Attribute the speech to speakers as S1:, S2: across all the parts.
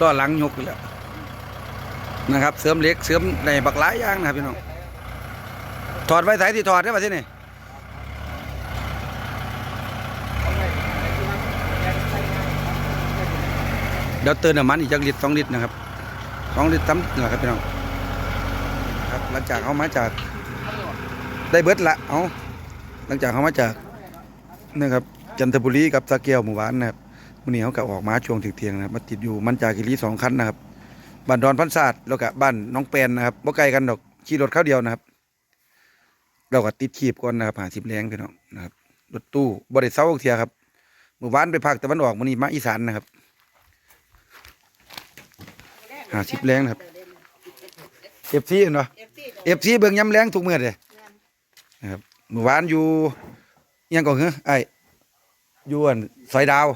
S1: ต่อหลังยกอยู่แล้วนะครับ เสริมเล็กเสริมในบักหลายอย่างนะครับพี่น้องถอดไว้สายที่ถอดได้ป่ะที่นี่เดี๋ยวเติมน้ำมันอีกจักลิตรสองลิตรนะครับสองลิตรตั้มนี่แหละครับพี่น้องครับหลังจากเขามาจากได้เบิดละเอาหลังจากเขามาจากนะครับจันทบุรีกับสะแก้วหมู่บ้านนะครับ วันนี้เขาก็ออกมาช่วงถึงเที่ยงนะครับมาติดอยู่มันจากกิรีสองคันนะครับบ้านดอนพันศาสตร์แล้วก็บ้านน้องแปนนะครับบ่ไกลกันดอกขี่รถเข้าเดียวนะครับ เราก็ติดขีบก่อนนะครับหาสิบแรงพี่น้องนะครับรถตู้บริษัทเซาเทียครับหมู่บ้านไปภาคตะวันออกวันนี้มาอีสานนะครับหาสิบแรงนะครับเอฟซีเนาะเอฟซีเบิ่งย้ำแรงทุกเมื่อเลยนะครับหมู่บ้านอยู่อิหยังก่อนเหรอไอ้อยู่อันซอยดาว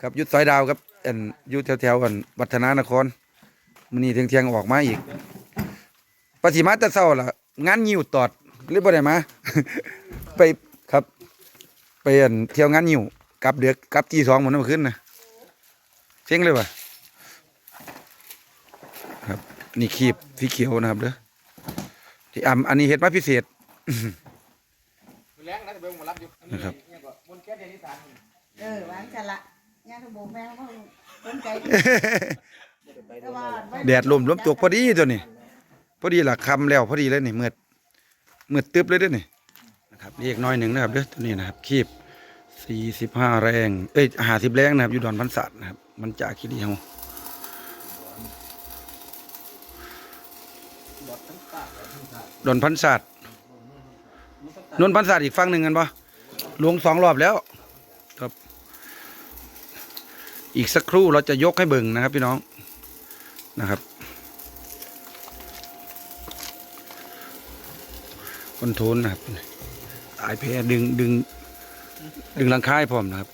S1: ครับยุดซอยดาวครับอันยุดแถวๆกันวัฒนานครมันนี่เที่ยงออกมาอีกปฏิมาต่เศร้าล่ะ งานยิวตอดหรือบ่ได้มาไปครับ ไปอันเที่ยวงานยิวกลับเดือกกลับจีสองหมดนั่นขึ้นนะเจ๊งเลยว่ะครับ นี่คีบสีเขียวนะครับเด้อที่อ่ำอันนี้เห็ดมาพิเศษ
S2: แรงนะจะไปมรับอยู่
S1: นะครับ
S2: บนแก๊สเดนิสาน
S3: เออวางฉละ ย่าทบูแม่เขาสนใจแต่ว่า
S1: แดดลมลมตกพอดีตัวนี้ พอดีล่ะคำแล้วพอดีเลยนี่มืดมืดตึ๊บเลยเด้วยนี่นะครับเรียกน้อยหนึ่งนะครับเด้อตัวนี้นะครับคีบสี่สิบห้าแรง เอ้ยห้าสิบแรงนะครับอยู่ดอนพันศาสตร์นะครับ มันจากคิดเดียวดอนพันศาสตร์นนท์พันศาสตร์อีกฝั่งหนึ่งกันปะลวงสองรอบแล้ว ครับ อีกสักครู่เราจะยกให้เบิ่งนะครับพี่น้องนะครับคอนโทรลนะครับสายเพรดึงดึง ดึงหลังคายพร้อมนะครับ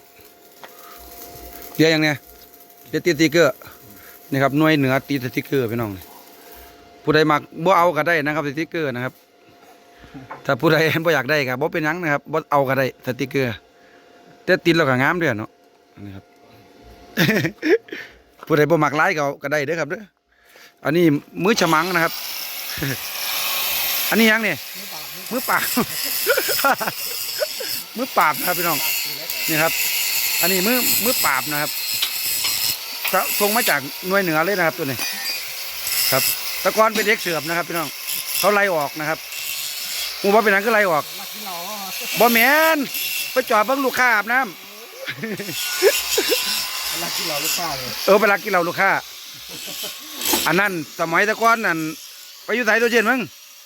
S1: เดี๋ยวอย่างเนี้ยเดี๋ยวติดสติกเกอร์นี่ครับหน่วยเหนือติดสติกเกอร์พี่น้องผู้ใดมักบ่เอาก็ได้นะครับสติกเกอร์นะครับถ้าผู้ใดบ่อยากได้ก็บ่เป็นยังนะครับบ่เอาก็ได้สติกเกอร์แต่ติดแล้วก็งามด้วยเนาะนะครับ ผู้ใดบ่มักหลายก็ก็ได้เด้อครับเด้ออันนี้มือฉมังนะครับ อันนี้ยังเนี่ยมือปาบมือปาบนะครับพี่น้องนี่ครับ อันนี้มือมือปาบนะครับส่งมาจากหน่วยเหนือเลยนะครับตัวนี้ ครับตะกอนเป็นเด็กเสือบนะครับ พี่น้องเขาไล่ออกนะครับหมูว่าเป็นหนังก็ไล่ออก
S2: มากินเหล้า
S1: บ่แมนไปจอดเบิ่งลูกค้าอาบน้ำ
S2: มากินเหล้าลูกค้าเลย
S1: เออไปรักกินเหล้าลูกค้า อันนั้นสมัยตะก้อนนั่นไปอยู่ไสตัวเจนมั้ง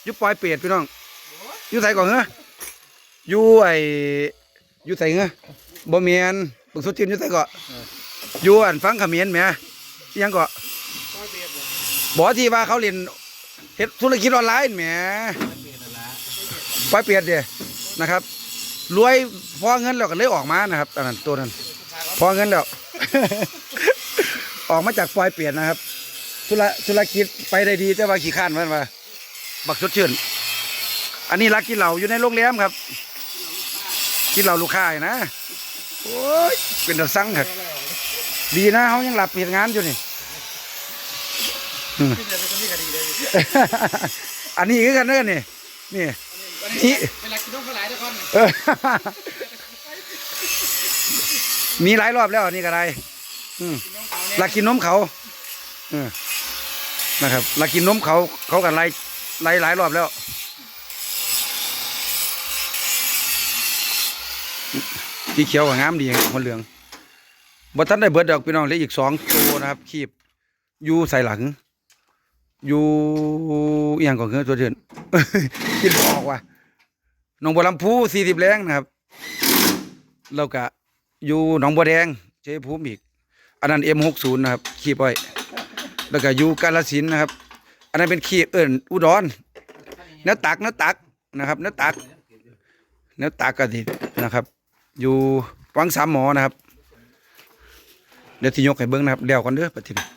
S1: อยู่ปลอยเปรตพี่น้องอยู่ไสก่อนเหรออยู่ไออยู่ไสเหรอบ่เมียนบึกสุดจีนอยู่ไสก่อนอยู่อันฟังเขมิ้นแหมอิหยังก่อนบ่ที่ว่าเขาเรียนเฮ็ดธุรกิจออนไลน์แหมปลอยเปรตเด้นะครับ รวยพอเงินแล้วก็เลยออกมานะครับอันนั้นตัวนั้นพอเงินแล้ว ออกมาจากปลอยเปลี่ยนนะครับธุระธุรกิจไปได้ดีแต่ว่าขี้ข้านมันว่าบักสดชื่น อันนี้รักกินเหล้าอยู่ในโรงแรมครับ กินเหล้าลูกค้าอยู่นะโอ้ยเป็นตะสั่งครับดีนะเขายังหลับเปลี่ยนงานอยู่นี่อืม
S2: ที่เดียวเป็นคนที่คดีเลย
S1: อันนี้คือกันเด้อนี่นี่นี่
S2: เป็นรักกินนมก็หลายทุกคน
S1: เออ มีหลายรอบแล้วนี่ก็ได้อืม
S2: น้องเขาเนี่ย
S1: ลักกินนมเขาเออนะครับลักกินนมเขาเขากันไล่ไล่หลายรอบแล้วสีเขียวกับงามดีคนเหลืองบ่ทันได้เบิดดอกพี่น้องเหลืออีกสองตัวนะครับ คีบอยู่ใส่หลังอยู่อหย่างก่อนคือตัวเดินคิดออกว่าหนองบัวลำพูสี่สิบแรงนะครับ แล้วก็ อยู่หนองบัวแดงเชยภูมิอีก อันนั้นเอ็มหกศูนย์นะครับขีบไว้แล้วก็อยู่กาลสินธุ์นะครับ อันนั้นเป็นขีบเอิญอุดรเนื้อตักเนื้อตักนะครับเนื้อตักเนื้อตักกะทินะครับ อยู่วังสามหมอนะครับ เดี๋ยวที่ยกให้เบิ้งนะครับเดี๋ยวก่อนเด้อปฏิบัติ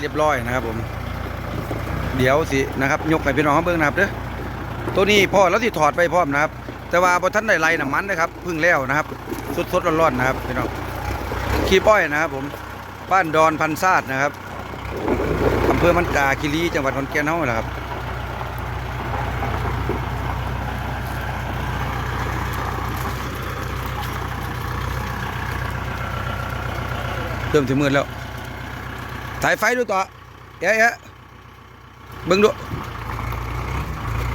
S1: เรียบร้อยนะครับผมเดี๋ยวสินะครับยกให้พี่น้องเขาเบิ้งนะครับเด้อตัวนี้พ่อแล้วที่ถอดไปพร้อมนะครับ แต่ว่าพอท่านได้ไล่น้ำมันนะครับ พึ่งแล้วนะครับ สดๆร้อนๆนะครับพี่น้องขี้ป้อยนะครับผมบ้านดอนพันซาดนะครับอำเภอมันกาคิรีจังหวัดขอนแก่นเฮาแหละครับเริ่มถึงมืดแล้วถ่ายไฟดูต่อเอ๊ะเอ๊ะเบิ่งดู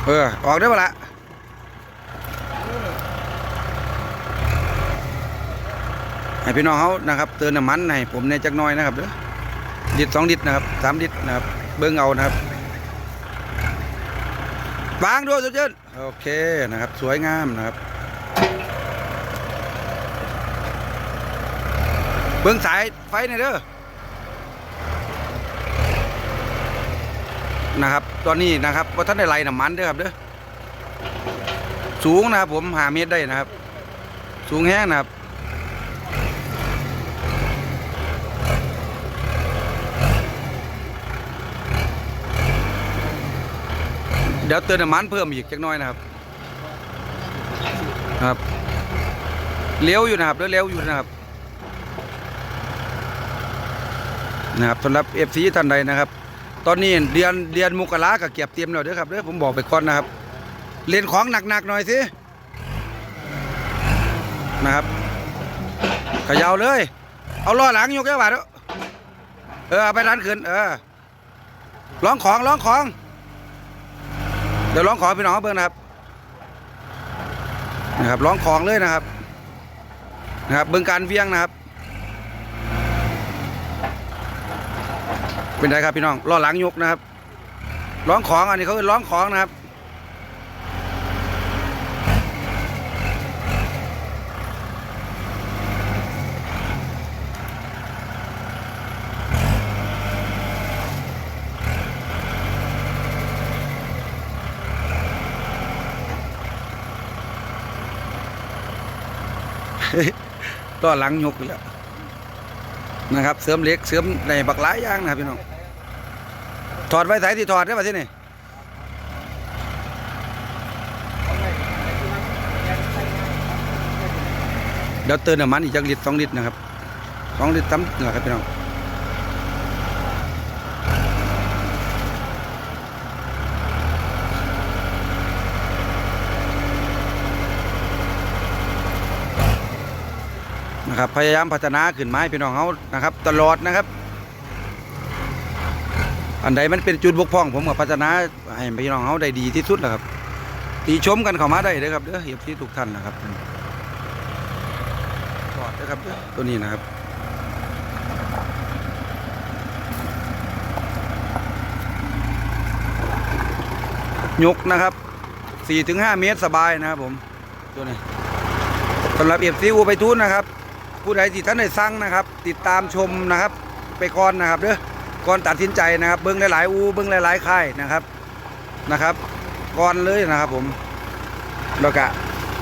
S1: เออออกได้ปะละ ให้พี่น้องเขานะครับเตือนน้ำมันให้ผมในจักน้อยนะครับเด้อลิตสองลิตนะครับสามลิตนะครับ เบิ่งเอานะครับวางด้วยสุดยอดโอเคนะครับ สวยงามนะครับ เบิ่งสายไฟหน่อยเด้อนะครับ ตอนนี้นะครับว่าท่านได้ไล่น้ำมันเด้อครับเด้อสูงนะครับผมหาเมตรได้นะครับ สูงแห้งนะครับ เดี๋ยวเติมน้ำมันเพิ่มอีกจักน้อยนะครับครับเลี้ยวอยู่นะครับเลี้ยวอยู่นะครับนะครับสำหรับเอฟซีท่านใดนะครับ ตอนนี้เดือนเดือนมกราก็เก็บเตรียมแล้วเด้อครับเด้อผมบอกไปก่อนนะครับเล่นของหนักๆหน่อยสินะครับขยาวเลย เอาล้อหลังยกแค่บาทเด้อเออไปร้านขึ้นเออร้องของร้องของ ดี๋ยวร้องขอพี่น้องเบิ่งนะครับนะครับร้องของเลยนะครับนะครับเบิ่งการเวียงนะครับ เป็นไรครับพี่น้องล้อหลังยกนะครับร้องของอันนี้เขาคือร้องของนะครับ ล้อหลังยกอยู่แล้วนะครับ เสริมเล็กเสริมในบักหลายอย่างนะครับพี่น้องถอดไว้สายที่ถอดได้ป่ะที่นี่เดี๋ยวเติมน้ำมันอีกจักลิตรสองลิตรนะครับสองลิตรซ้มนะครับพี่น้อง นะครับพยายามพัฒนาขึ้นมาให้พี่น้องเขานะครับ ตลอดนะครับ อันใดมันเป็นจุดบกพร่อง ผมกับพัฒนาให้พี่น้องเขาได้ดีที่สุดแหละครับตีชมกันเข้ามาได้เลยครับเด้อเหียบที่ทุกท่านนะครับถอดนะครับเด้อตัวนี้นะครับยกนะครับ4-5 เมตรสบายนะครับผม ตัวนี้สำหรับเอฟซีอูไปทุนนะครับ ผู้ใดที่ท่านได้สั่งนะครับ ติดตามชมนะครับ ไปก่อนนะครับเด้อก่อนตัดสินใจนะครับ เบิ้งหลายๆอูเบิ้งหลายๆค่ายนะครับนะครับก่อนเลยนะครับผมแล้วก็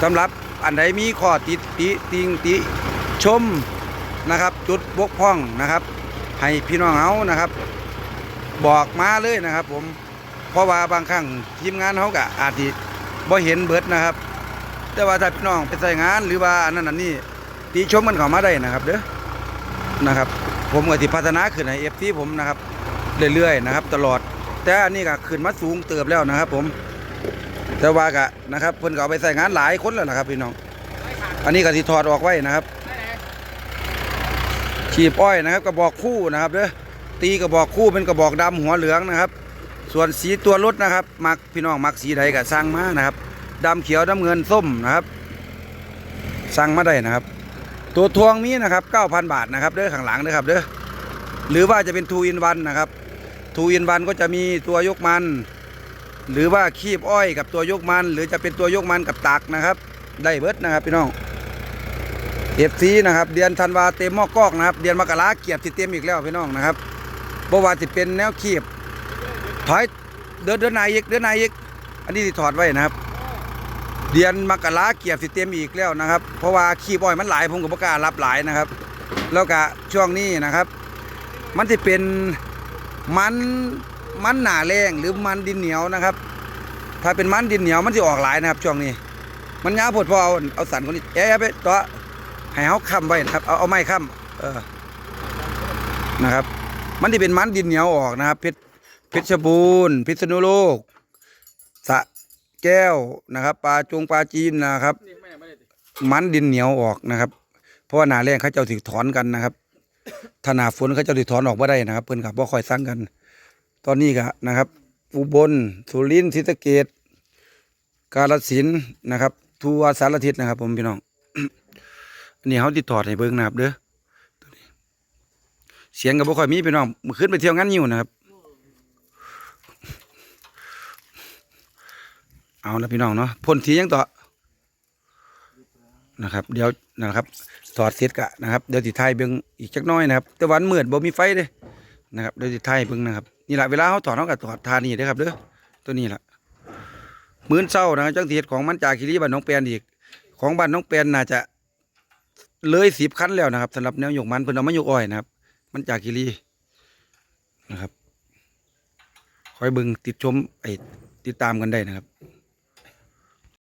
S1: สำหรับอันใดมีข้อติดติติงติชมนะครับ จุดบกพร่องนะครับ ให้พี่น้องเขานะครับ บอกมาเลยนะครับ ผมเพราะว่าบางครั้งทีมงานเขาก็อาจจะบ่เห็นเบิดนะครับ แต่ว่าถ้าพี่น้องไปใส่งานหรือว่าอันนั้นอันนี้ ติชมมันเข้ามาได้นะครับเด้อนะครับ ผมก็สิพัฒนาขึ้นในเอฟซีผมนะครับเรื่อยๆนะครับ ตลอด แต่อันนี้ก็ขึ้นมาสูงเติบแล้วนะครับ ผมแต่ว่าก็นะครับเพิ่นก็เอาไปใส่งานหลายคนแล้วนะครับพี่น้อง อันนี้ก็สิถอดออกไว้นะครับฉีบอ้อยนะครับกระบอกคู่นะครับเด้อตีกระบอกคู่เป็นกระบอกดำหัวเหลืองนะครับ ส่วนสีตัวรถนะครับมักพี่น้องมักสีใดก็สั่งมานะครับดำเขียวดำเงินส้มนะครับ สั่งมาได้นะครับ ตัวทวงมีนะครับ 9,000 บาทนะครับเด้อข้างหลังเด้อครับเด้อหรือว่าจะเป็นทูอินวันนะครับทูอินวันก็จะมีตัวยกมัน หรือว่าคีบอ้อยกับตัวยกมัน หรือจะเป็นตัวยกมันกับตักนะครับ ได้เบิดนะครับพี่น้องเอฟซีนะครับเดือนธันวาเต็มหม้อกอกนะครับเดือนมกราเกียบที่เต็มอีกแล้วพี่น้องนะครับเพราะว่าจะเป็นแนวคีบถอยเดินเดินในอีกเดินในอีกอันนี้ที่ถอดไว้นะครับ เดือนมกราเกียบสิเต็มอีกแล้วนะครับ เพราะว่าขี้บ่อยมันหลายผมกับปกล้ารับหลายนะครับ แล้วก็ช่วงนี้นะครับ มันจะเป็นมันมันหนาแรงหรือมันดินเหนียวนะครับ ถ้าเป็นมันดินเหนียวมันจะออกหลายนะครับ ช่วงนี้ มันยาวพดพอเอาเอาสันคนนี้เอ๊ะไปต่อให้เขาค้ำไว้นะครับเอาเอาไม้ค้ำเออนะครับ มันที่เป็นมันดินเหนียวออกนะครับเพชรเพชรบูรณ์พิษณุโลกสระ แก้วนะครับปลาจงปลาจีนนะครับ
S2: มั
S1: นดินเหนียวออกนะครับ เพราะว่าหนาแรงเขาเจ้าสิถอนกันนะครับถ้าหนาฝนเขาเจ้าสิถอนออกบ่ได้นะครับ เพิ่นกับบ่คอยสั่งกัน ตอนนี้ก็นะครับ อุบลสุรินทร์ศรีสะเกษกาฬสินนะครับ ทัวสารทิศนะครับ ผมพี่น้องอันนี้เขาติดถอให้เบิ่งนะครับเด้อเสียงก็บ่ค่อยมีพี่น้องมื้นไปเที่ยวงานยิวนะครับ เอาละพี่น้องเนาะพ่นทียังต่อนะครับ เดี๋ยวนะครับถอดเสร็จกะนะครับเดี๋ยวติไทยเบิ่งอีกจักน้อยนะครับแต่วันเมืดบ่มีไฟเด้นะครับเดี๋ยวติไทยเบิ่งนะครับนี่แหละเวลาเขาถอดเขาก็ถอดทานี่เด้ครับเด้อตัวนี้แหละมื้อเช้านะจังเฮ็ดของมันจากคีรีบ้านน้องแปนอีก ของบ้านน้องแปนน่าจะเลยสิบคันแล้วนะครับสำหรับแนวยกมันเพิ่นเอามายกอ้อยนะครับ มันจากคีรีนะครับ คอยเบิ่งติดชมไอ้ติดตามกันได้นะครับ